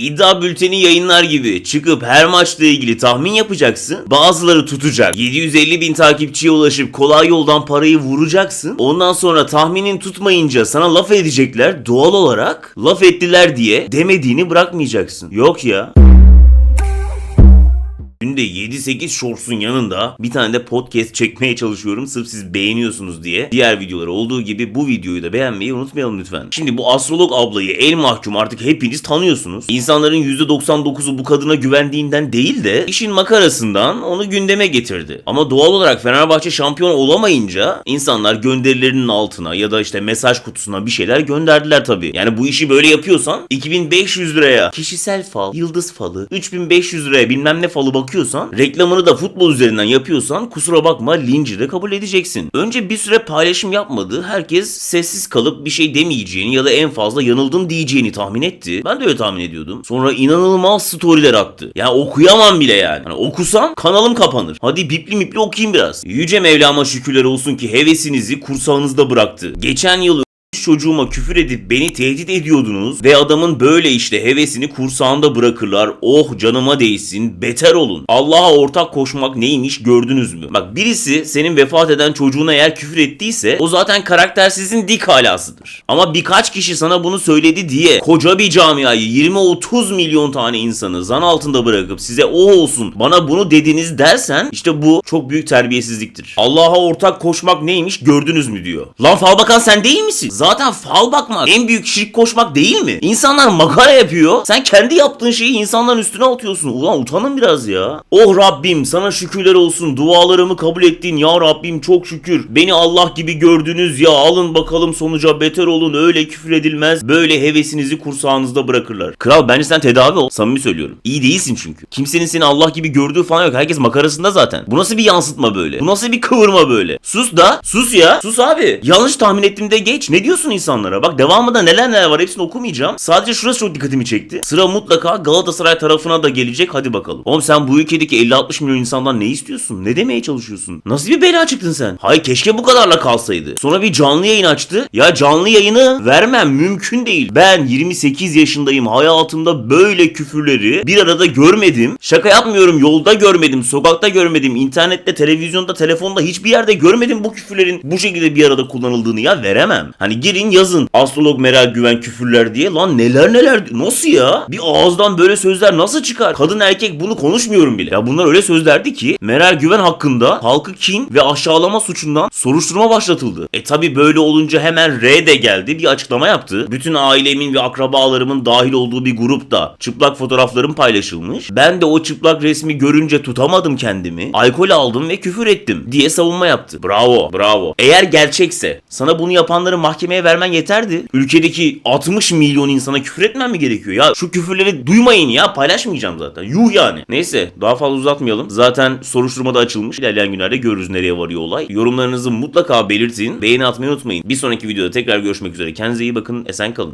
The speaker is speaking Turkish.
İddia bülteni yayınlar gibi çıkıp her maçla ilgili tahmin yapacaksın. Bazıları tutacak. 750 bin takipçiye ulaşıp kolay yoldan parayı vuracaksın. Ondan sonra tahminin tutmayınca sana laf edecekler. Doğal olarak laf ettiler diye demediğini bırakmayacaksın. Yok ya. Günde 7-8 shorts'un yanında bir tane de podcast çekmeye çalışıyorum sırf siz beğeniyorsunuz diye. Diğer videoları olduğu gibi bu videoyu da beğenmeyi unutmayalım lütfen. Şimdi bu astrolog ablayı el mahkum artık hepiniz tanıyorsunuz. İnsanların %99'u bu kadına güvendiğinden değil de işin makarasından onu gündeme getirdi. Ama doğal olarak Fenerbahçe şampiyon olamayınca insanlar gönderilerinin altına ya da işte mesaj kutusuna bir şeyler gönderdiler tabii. Yani bu işi böyle yapıyorsan 2500 liraya kişisel fal, yıldız falı, 3500 liraya bilmem ne falı bakıyorsan, reklamını da futbol üzerinden yapıyorsan kusura bakma linci de kabul edeceksin. Önce bir süre paylaşım yapmadı. Herkes sessiz kalıp bir şey demeyeceğini ya da en fazla yanıldım diyeceğini tahmin etti. Ben de öyle tahmin ediyordum. Sonra inanılmaz storyler attı. Yani okuyamam bile yani. Hani okusam kanalım kapanır. Hadi bipli mipli okuyayım biraz. Yüce Mevlam'a şükürler olsun ki hevesinizi kursağınızda bıraktı. Geçen yıl çocuğuma küfür edip beni tehdit ediyordunuz ve adamın böyle işte hevesini kursağında bırakırlar. Oh canıma değsin, beter olun. Allah'a ortak koşmak neymiş gördünüz mü? Bak birisi senin vefat eden çocuğuna eğer küfür ettiyse o zaten karaktersizin dik halasıdır. Ama birkaç kişi sana bunu söyledi diye koca bir camiayı 20-30 milyon tane insanı zan altında bırakıp size o olsun bana bunu dediniz dersen işte bu çok büyük terbiyesizliktir. Allah'a ortak koşmak neymiş gördünüz mü diyor. Lan fal bakan sen değil misin? Zaten fal bakmak en büyük şirk koşmak değil mi? İnsanlar makara yapıyor. Sen kendi yaptığın şeyi insanların üstüne atıyorsun. Ulan utanın biraz ya. Oh Rabbim sana şükürler olsun. Dualarımı kabul ettin. Ya Rabbim çok şükür. Beni Allah gibi gördünüz ya. Alın bakalım sonuca beter olun. Öyle küfür edilmez. Böyle hevesinizi kursağınızda bırakırlar. Kral bence sen tedavi ol. Samimi söylüyorum. İyi değilsin çünkü. Kimsenin seni Allah gibi gördüğü falan yok. Herkes makarasında zaten. Bu nasıl bir yansıtma böyle? Bu nasıl bir kıvırma böyle? Sus da. Sus ya. Sus abi. Yanlış tahmin ettim de geç. Ne diyorsun insanlara? Bak devamında neler neler var hepsini okumayacağım. Sadece şurası çok dikkatimi çekti. Sıra mutlaka Galatasaray tarafına da gelecek. Hadi bakalım. Oğlum sen bu ülkedeki 50-60 milyon insandan ne istiyorsun? Ne demeye çalışıyorsun? Nasıl bir bela çıktın sen? Hayır keşke bu kadarla kalsaydı. Sonra bir canlı yayın açtı. Ya canlı yayını vermem mümkün değil. Ben 28 yaşındayım. Hayatımda böyle küfürleri bir arada görmedim. Şaka yapmıyorum. Yolda görmedim. Sokakta görmedim. internette, televizyonda, telefonda hiçbir yerde görmedim bu küfürlerin bu şekilde bir arada kullanıldığını ya veremem. Hani girin yazın. Astrolog Meral Güven küfürler diye. Lan neler neler. Nasıl ya? Bir ağızdan böyle sözler nasıl çıkar? Kadın erkek bunu konuşmuyorum bile. Ya bunlar öyle sözlerdi ki Meral Güven hakkında halkı kin ve aşağılama suçundan soruşturma başlatıldı. E tabi böyle olunca hemen R de geldi bir açıklama yaptı. Bütün ailemin ve akrabalarımın dahil olduğu bir grupta çıplak fotoğraflarım paylaşılmış. Ben de o çıplak resmi görünce tutamadım kendimi. Alkol aldım ve küfür ettim diye savunma yaptı. Bravo, bravo. Eğer gerçekse sana bunu yapanları mahkemeye vermen yeterdi. Ülkedeki 60 milyon insana küfür etmen mi gerekiyor? Ya şu küfürleri duymayın ya paylaşmayacağım zaten. Yuh yani. Neyse daha fazla uzatmayalım. Zaten soruşturma da açılmış. İlerleyen günlerde görürüz nereye varıyor olay. Yorumlarınızı mutlaka belirtin. Beğeni atmayı unutmayın. Bir sonraki videoda tekrar görüşmek üzere. Kendinize iyi bakın. Esen kalın.